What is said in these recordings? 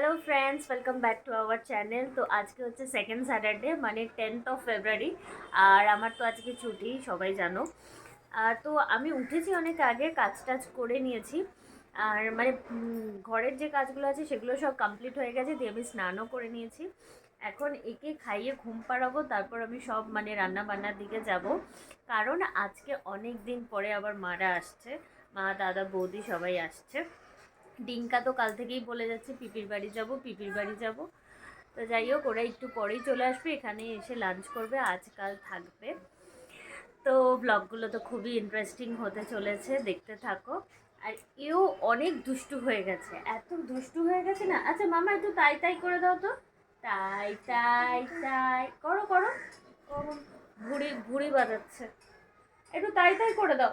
Hello friends welcome back to our channel তো আজকে হচ্ছে সেকেন্ড স্যাটারডে মানে টেন্থ অফ ফেব্রুয়ারি আর আমার তো আজকে ছুটি, সবাই জানো। তো আমি উঠেছি অনেক আগে কাজ টাজ করে নিয়েছি। আর মানে ঘরের যে কাজগুলো আছে, সেগুলো সব কমপ্লিট হয়ে গেছে, দিয়ে আমি স্নানও করে নিয়েছি। এখন একে খাইয়ে ঘুম পাড়াবো, তারপর আমি সব মানে রান্না বান্নার দিকে যাব। কারণ আজকে অনেক দিন পরে আবার মারা আসছে। মা, দাদা, বৌদি সবাই আসছে। ডিঙ্কা তো কাল থেকেই বলে যাচ্ছে, পিপির বাড়ি যাব, পিপির বাড়ি যাব। তো যাই হোক, ওরা একটু পরেই চলে আসবে, এখানে এসে লাঞ্চ করবে আজকাল থাকবে। তো ব্লগগুলো তো খুবই ইন্টারেস্টিং হতে চলেছে, দেখতে থাকো। আর এও অনেক দুষ্টু হয়ে গেছে, এত দুষ্টু হয়ে গেছে না। আচ্ছা মামা, একটু তাই তাই করে দাও তো। তাই তাই তাই, করো করো। ঘুড়ি ঘুড়ি বাজাচ্ছে। একটু তাই তাই করে দাও।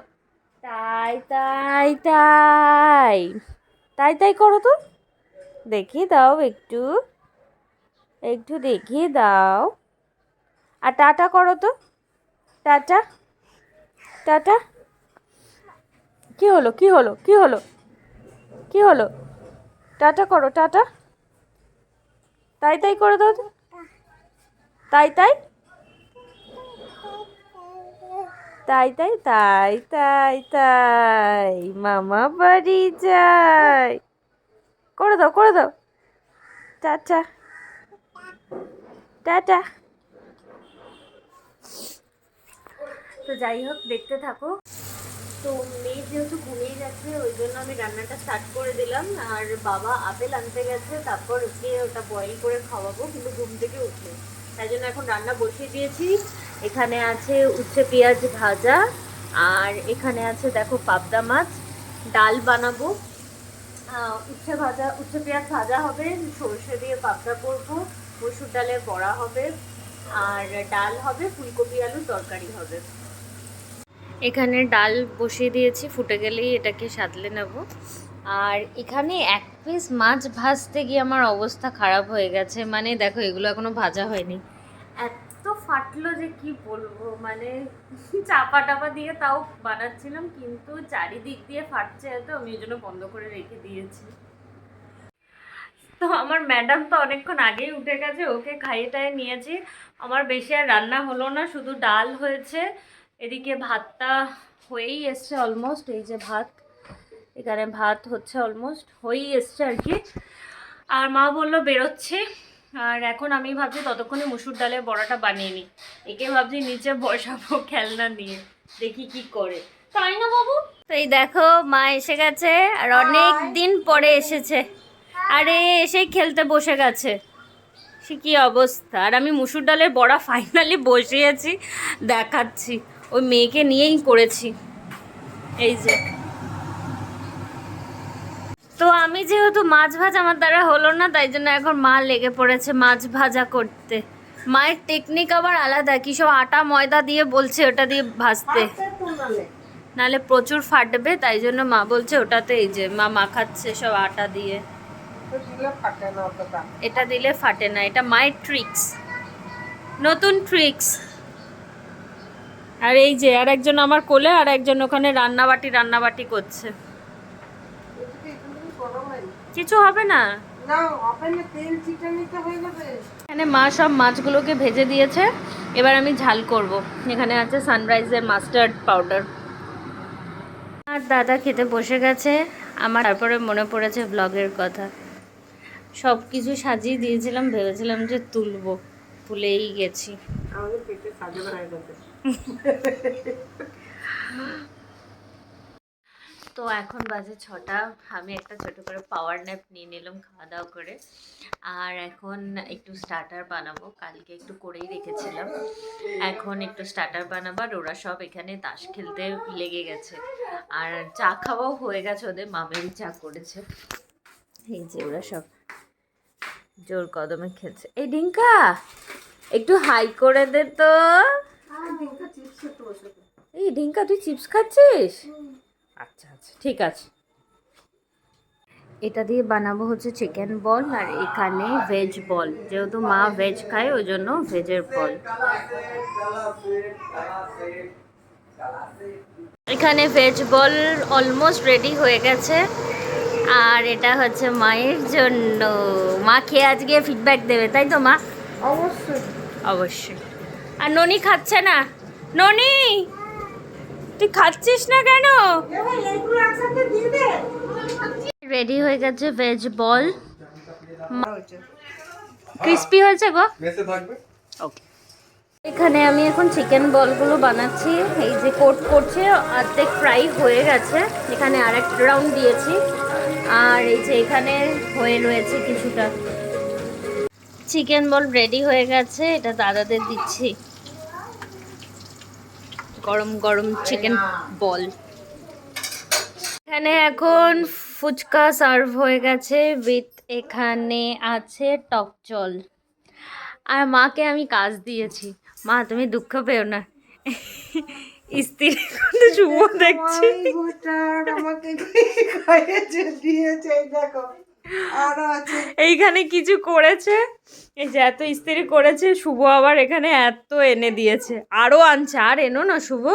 তাই তাই তাই। তাই তাই করো তো। দেখিয়ে দাও একটু। একটু দেখিয়ে দাও। আর টাটা করো তো। টাটা। টাটা। কি হলো কি হলো কি হলো? কি হলো? টাটা করো, টাটা। তাই তাই করে দাও তাই তাই? তাই তাই তাই তাই তাই, মামা বাড়ি যাই করে দাও করে দাও। টাটা। টাটা। তো যাই হোক, দেখতে থাকো। তো মেয়ে যেহেতু ঘুমিয়ে গেছে, ওই জন্য আমি রান্নাটা স্টার্ট করে দিলাম। আর বাবা আপেল আনতে গেছে, তারপর ওকে ওটা বয়েল করে খাওয়াবো, কিন্তু ঘুম থেকে উঠে। তাই জন্য এখন রান্না বসিয়ে দিয়েছি। এখানে আছে উচ্ছে পেঁয়াজ ভাজা, আর এখানে আছে দেখো পাবদা মাছ। ডাল বানাবো। উচ্ছে ভাজা, উচ্ছে পেঁয়াজ ভাজা হবে, সর্ষে দিয়ে পাবদা করব, মসুর ডালে বড়া হবে, আর ডাল হবে, ফুলকপি আলু তরকারি হবে। এখানে ডাল বসিয়ে দিয়েছি, ফুটে গেলেই এটাকে সাতলে নেব। আর এখানে এক পিস মাছ ভাজতে গিয়ে আমার অবস্থা খারাপ হয়ে গেছে। মানে দেখো, এগুলো এখনও ভাজা হয়নি। এত ফাটলো যে কি বলব? মানে চাপা টাপা দিয়ে তাও বানাচ্ছিলাম, কিন্তু চারিদিক দিয়ে ফাটছে এত, আমি ওই জন্য বন্ধ করে রেখে দিয়েছি। তো আমার ম্যাডাম তো অনেকক্ষণ আগেই উঠে গেছে, ওকে খাইয়ে টাইয়ে নিয়েছি। আমার বেশি আর রান্না হলো না, শুধু ডাল হয়েছে, এদিকে ভাতটা হয়েই এসছে অলমোস্ট এই যে ভাত, এখানে ভাত হচ্ছে অলমোস্ট হয়েই এসছে আর কি। আর মা বলল, বেরোচ্ছে। আর এখন আমি ভাবছি ততক্ষণে মুসুর ডালের বড়াটা বানিয়ে নিই। একে ভাবছি নিচে বসাবো খেলনা নিয়ে দেখি কি করে। তাই না বাবু? তো এই দেখো মা এসে গেছে আর অনেক দিন পরে এসেছে। আরে এসে খেলতে বসে গেছে। সে কি অবস্থা? আর আমি মুসুর ডালের বড়া ফাইনালি বসিয়েছি দেখাচ্ছি। ওই মেয়েকে নিয়েই করেছি। এই যে। তো আমি যেহেতু মাছ ভাজা আমার দ্বারা হলো না, তাই জন্য এখন মা লেগে পড়েছে মাছ ভাজা করতে। মায়ের টেকনিক আবার আলাদা, কি সব আটা, ময়দা দিয়ে বলছে ওটা দিয়ে ভাজতে। নালে প্রচুর ফাটবে, তাই জন্য মা বলছে ওটাতে এই যে মা মাখাচ্ছে সব আটা দিয়ে। এটা দিলে ফাটে না, এটা মায়ের ট্রিক্স নতুন ট্রিক্স আর এই যে আর একজন আমার কোলে আর একজন ওখানে রান্নাবাটি রান্নাবাটি করছে। কিছু হবে না? এখানে মা সব মাছগুলোকে ভেজে দিয়েছে। এবার আমি ঝাল করব। এখানে আছে সানরাইজের মাস্টার্ড পাউডার আর দাদা খেতে বসে গেছে। আমার তারপরে মনে পড়েছে ব্লগের কথা। সব কিছু সাজিয়ে দিয়েছিলাম ভেবেছিলাম যে তুলবো। ভুলেই গেছি। তো এখন বাজে ছটা। আমি একটা ছোট করে পাওয়ার ন্যাপ নিয়ে নিলাম খাওয়া দাওয়া করে। আর এখন একটু স্টার্টার বানাবো। কালকে একটু করেই রেখেছিলাম। এখন একটু স্টার্টার বানাবো আর ওরা সব এখানে তাস খেলতে লেগে গেছে। আর চা খাওয়াও হয়ে গেছে ওদের মামেরই চা করেছে। এই যে ওরা সব জোর কদমে খেলছে। এই ডিঙ্কা একটু হাই করে দে তো। এই ডিঙ্কা তুই চিপস খাচ্ছিস? আচ্ছা আচ্ছা ঠিক আছে। এটা দিয়ে বানাবো হচ্ছে চিকেন বল আর এখানে ভেজ বল যেহেতু মা ভেজ খায় ওই জন্য ভেজের বল এখানে ভেজ বল অলমোস্ট রেডি হয়ে গেছে। আর এটা হচ্ছে মায়ের জন্য। মা খেয়ে আজকে ফিডব্যাক দেবে তাই তো মা? অবশ্যই। অবশ্যই। আর ননি খাচ্ছে না? ননি! তুই খাচ্ছিস না কেন? এবার এইগুলো একসাথে দিয়ে দে রেডি হয়ে গেছে ভেজ বল ক্রিস্পি হয়েছে গো ওকে এখানে আমি এখন চিকেন বলগুলো বানাচ্ছি। এই যে কোট করছে অর্ধেক ফ্রাই হয়ে গেছে। এখানে আর এক রাউন্ড দিয়েছি। আর এই যে এখানে হয়ে রয়েছে কিছুটা। চিকেন বল রেডি হয়ে গেছে। এটা দাদাদের দিচ্ছি। গরম গরম চিকেন বল এখানে এখন ফুচকা সার্ভ হয়ে গেছে উইথ এখানে আছে টক জল আর মাকে আমি কাজ দিয়েছি। মা তুমি দুঃখ পেও না। স্ত্রী কিন্তু শুভ দেখছি। আমাকে দিয়েছে দেখো। এইখানে কিছু করেছে? এই যে এত ইস্ত্রি করেছে শুভ আবার এখানে এত এনে দিয়েছে। আরও আনছে। আর এনো না শুভ?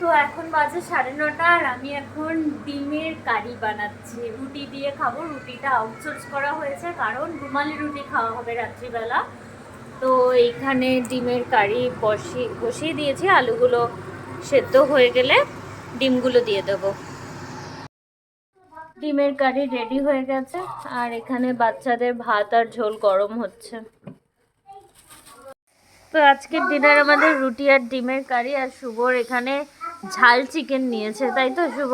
তো এখন বাজে সাড়ে নটা আর আমি এখন ডিমের কারি বানাচ্ছি। রুটি দিয়ে খাব। রুটিটা আউটসোর্স করা হয়েছে কারণ রুমালি রুটি খাওয়া হবে রাত্রিবেলা। তো এইখানে ডিমের কারি বসিয়ে বসিয়ে দিয়েছি। আলুগুলো সেদ্ধ হয়ে গেলে ডিমগুলো দিয়ে দেবো। ডিমের কারি রেডি হয়ে গেছে আর এখানে বাচ্চাদের ভাত আর ঝোল গরম হচ্ছে। তো আজকের ডিনার আমাদের রুটি আর ডিমের কারি আর শুভর এখানে ঝাল চিকেন নিয়েছে তাই তো শুভ?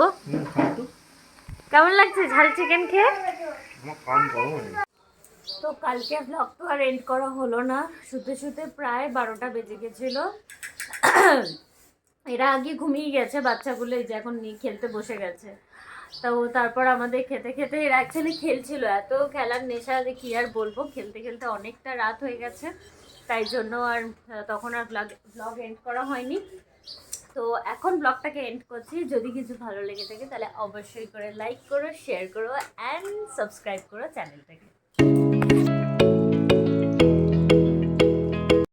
কেমন লাগছে ঝাল চিকেন খেয়ে। তো কালকে ব্লগ তো আর এন্ড করা হলো না শুতে শুতে প্রায় বারোটা বেজে গেছিল। এরা আগে ঘুমিয়ে গেছে বাচ্চাগুলো এই যে এখন নিয়ে খেলতে বসে গেছে। তো তারপর আমাদের খেতে খেতে এরা অ্যাকচুয়ালি খেলছিল। এত খেলার নেশা যে কী আর বলব? খেলতে খেলতে অনেকটা রাত হয়ে গেছে। তাই জন্য আর তখন আর ব্লগ ব্লগ এন্ড করা হয়নি। তো এখন ব্লগটাকে এন্ড করছি। যদি কিছু ভালো লেগে থাকে, তাহলে অবশ্যই করে লাইক করো শেয়ার করো অ্যান্ড সাবস্ক্রাইব করো চ্যানেলটাকে